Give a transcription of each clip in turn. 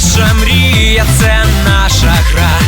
наша мрія, це наша гра,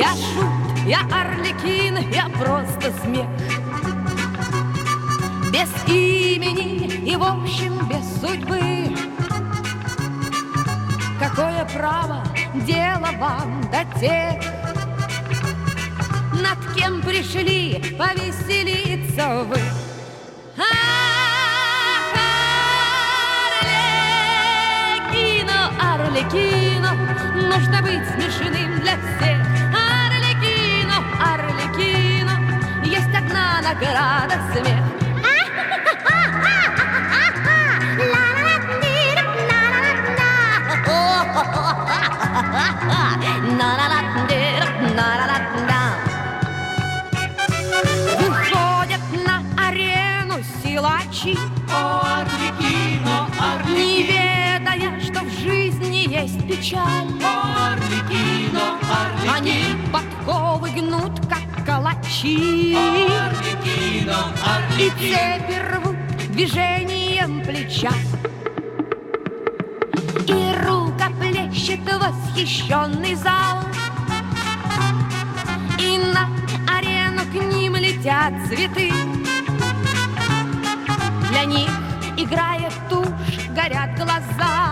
Я шут, я орликин, я просто смех без имени и, в общем, без судьбы. Какое право дело вам до тех, над кем пришли повеселиться вы? Ах, Арлекино, Арлекино, нужно быть смешным для всех. Одна награда смех. Выходят на арену силачи, не ведая, что в жизни есть печаль. Они подковы гнут, как калачи, и цепи рвут движением плеча. И рукоплещет восхищенный зал. И на арену к ним летят цветы. Для них, играя в тушь, горят глаза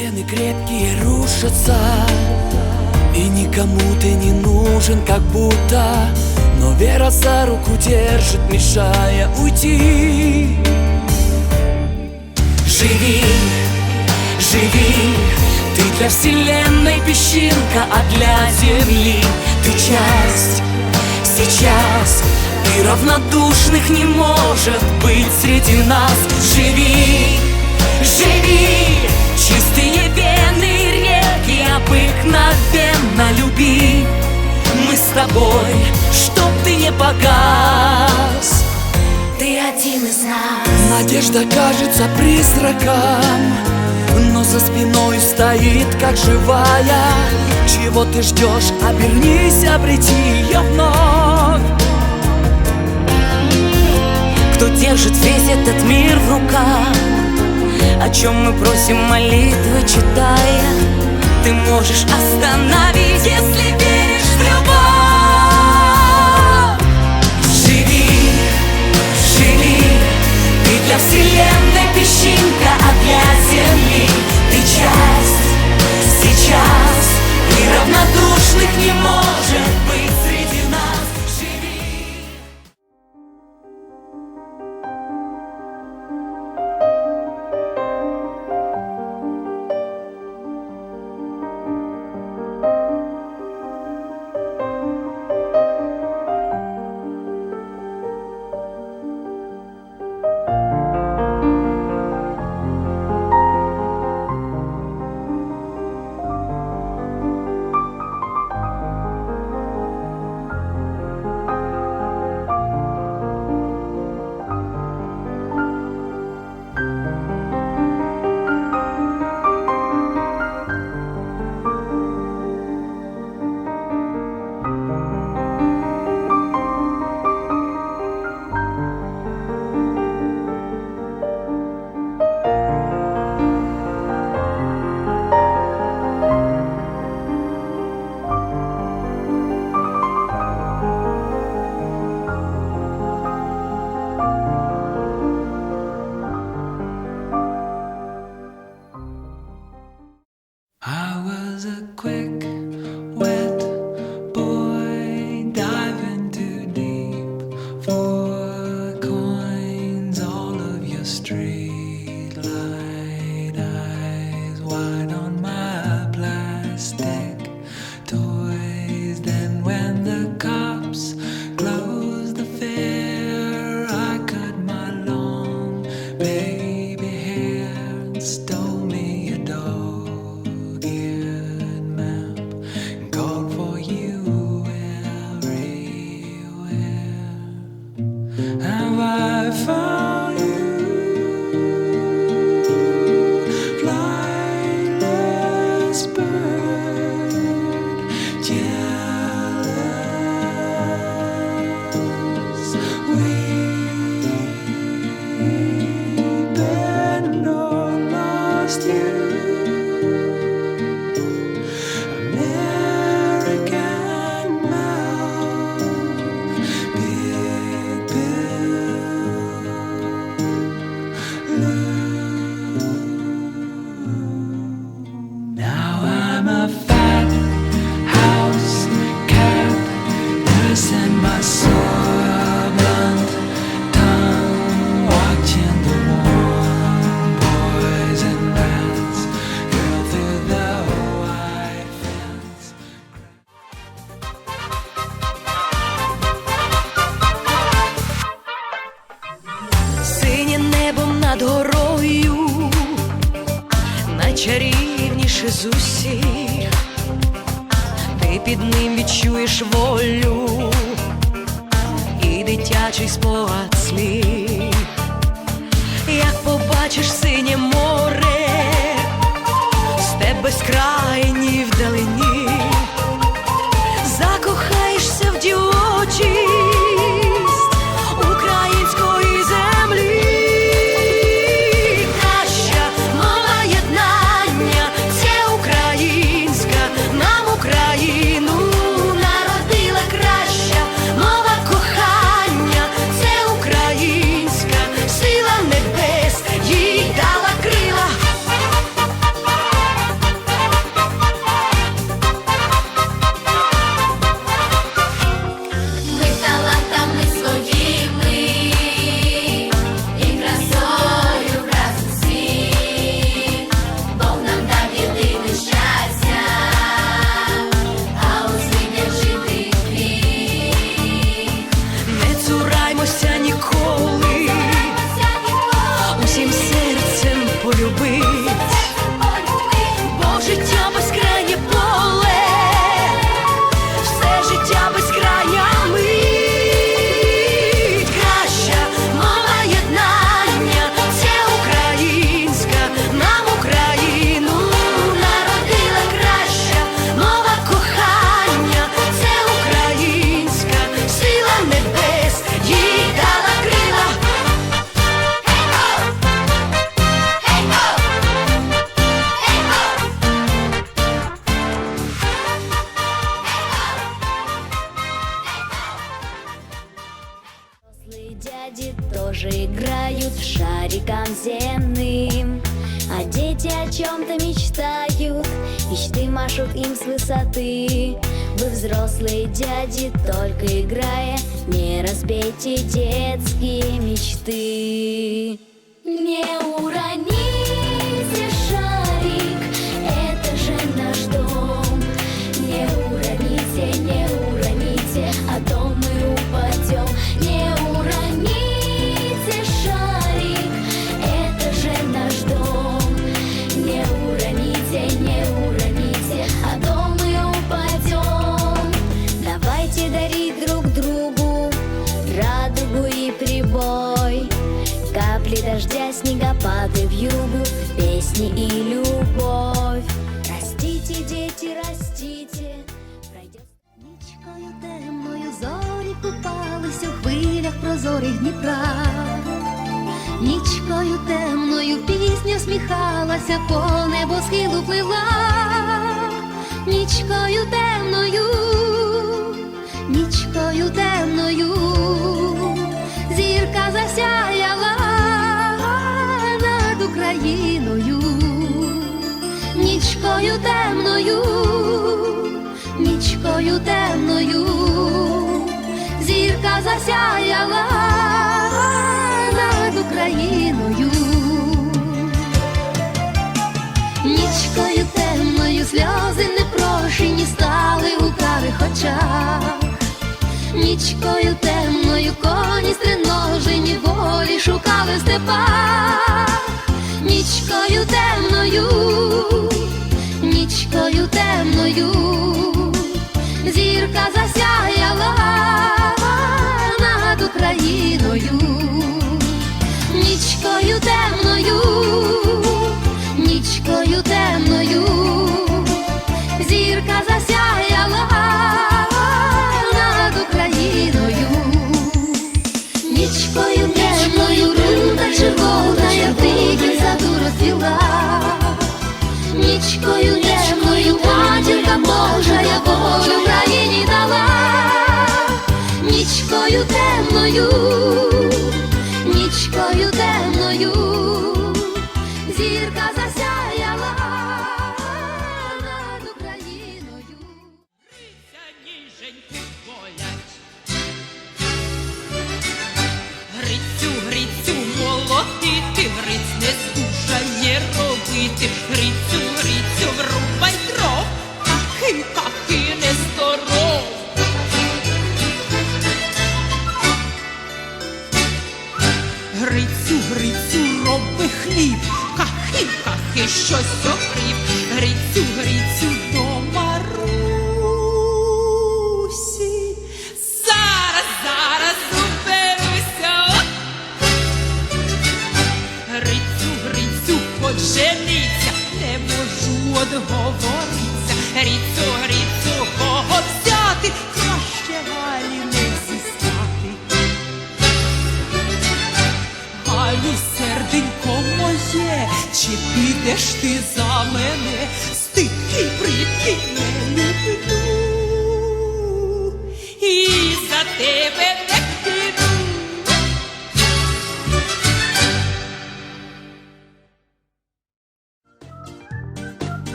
стены крепкие рушатся. И никому ты не нужен, как будто Но вера за руку держит, мешая уйти. Живи, живи Ты для вселенной песчинка, а для земли Ты часть. Сейчас И равнодушных не может быть среди нас. Живи, живи реки обыкновенно люби. Мы с тобой, чтоб ты не погас. Ты один из нас. Надежда кажется призраком Но за спиной стоит, как живая. Чего ты ждешь? Обернись, обрети ее вновь. Кто держит весь этот мир в руках? О чем мы просим молитвы, читая ты можешь остановить, если веришь в любовь. Живи, живи, ты для вселенной песчинка, а для земли ты часть сейчас и равнодушных не можешь. my soul. без. Не урони. прозорих Дніпра, нічкою темною пісня сміхалася, по небо небосхилу плила, нічкою темною, нічкою темною, зірка засяяла над Україною, нічкою темною, нічкою темною. Вона засяяла над Україною, нічкою темною сльози непрошені стали у карих очах, нічкою темною коні стриножені волі шукали в степах, нічкою темною, нічкою темною, зірка засяяла над Україною, нічкою темною, нічкою темною, зірка засяяла над Україною, нічкою темною, рута червона, як дикий саду розцвіла, нічкою темною матірка Божа, я Божа. темною. чи підеш ти за мене, стихий, прикинь.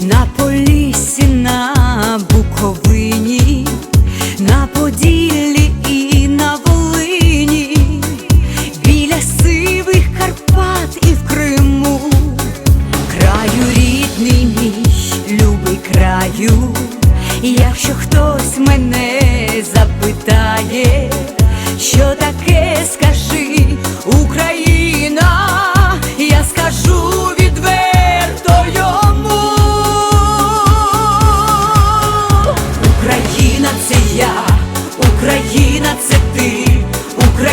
на полісі на.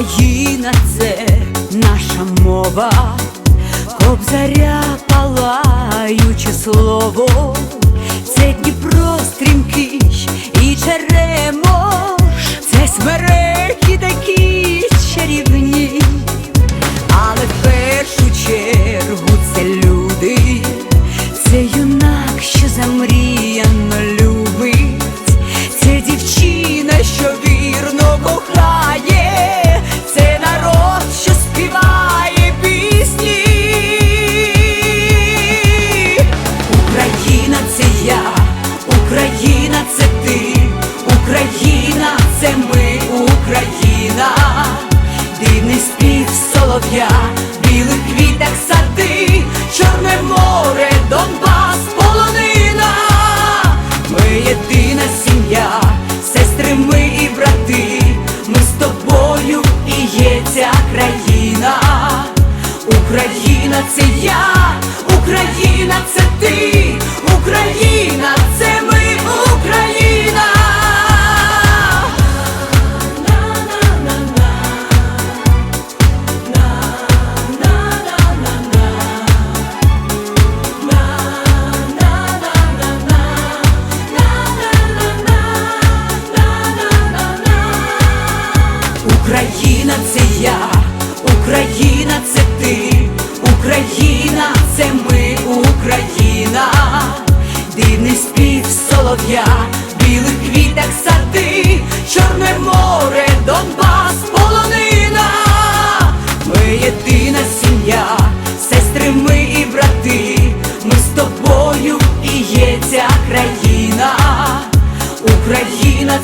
Україна це наша мова, кобзаря палаюче слово, це Дніпро стрімкий і черемо, це смереки такі чарівні, але в першу чергу.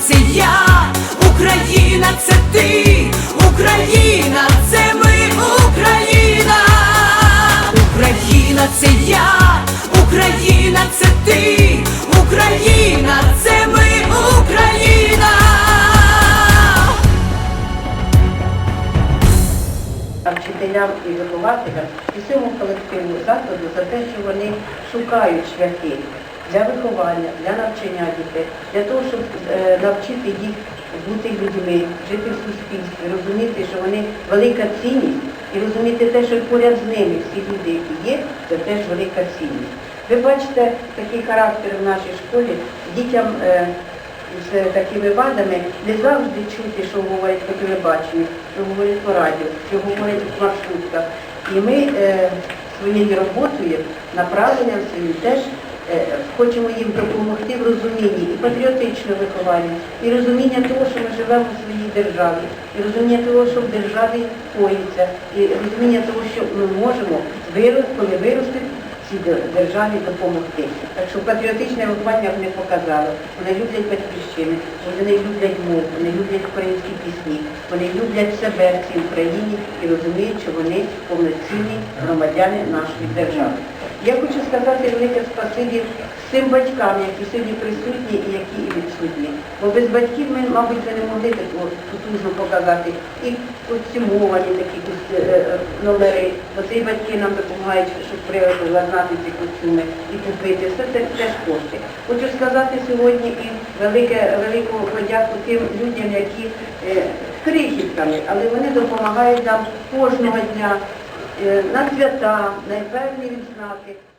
Це я, Україна це ти, Україна це ми, Україна, Україна це я, Україна це ти, Україна це ми, Україна. вчителям і вихователям і всьому колективу закладу за те, що вони шукають шляхи для виховання, для навчання дітей, для того, щоб е, навчити їх бути людьми, жити в суспільстві, розуміти, що вони велика цінність, і розуміти те, що поряд з ними всі люди, які є, це теж велика цінність. Ви бачите такий характер в нашій школі дітям. е, з такими вадами не завжди чути, що говорять по телебаченню, що говорять по радіо, що говорять в маршрутках. І ми е, своєю роботою, направленням своїм теж хочемо їм допомогти в розумінні і патріотичного виховання, і розуміння того, що ми живемо в своїй державі, і розуміння того, що в державі коїться, і розуміння того, що ми можемо вирости, коли дер- державі допомогти. Так що патріотичне виховання вони показали. Вони люблять батьківщини, вони люблять мову, вони люблять українські пісні, вони люблять себе в цій Україні і розуміють, що вони повноцінні громадяни нашої держави. Я хочу сказати велике спасибі всім батькам, які сьогодні присутні і які і відсутні. Бо без батьків ми, мабуть, не могли такого потужно показати. І костюмовані такі е, е, номери. Оце і батьки нам допомагають, щоб приладнати ці костюми і купити. Все це теж кошти. Хочу сказати сьогодні і велике, велику подяку тим людям, які е, крихітками, але вони допомагають нам кожного дня на свята, на певні відзнаки.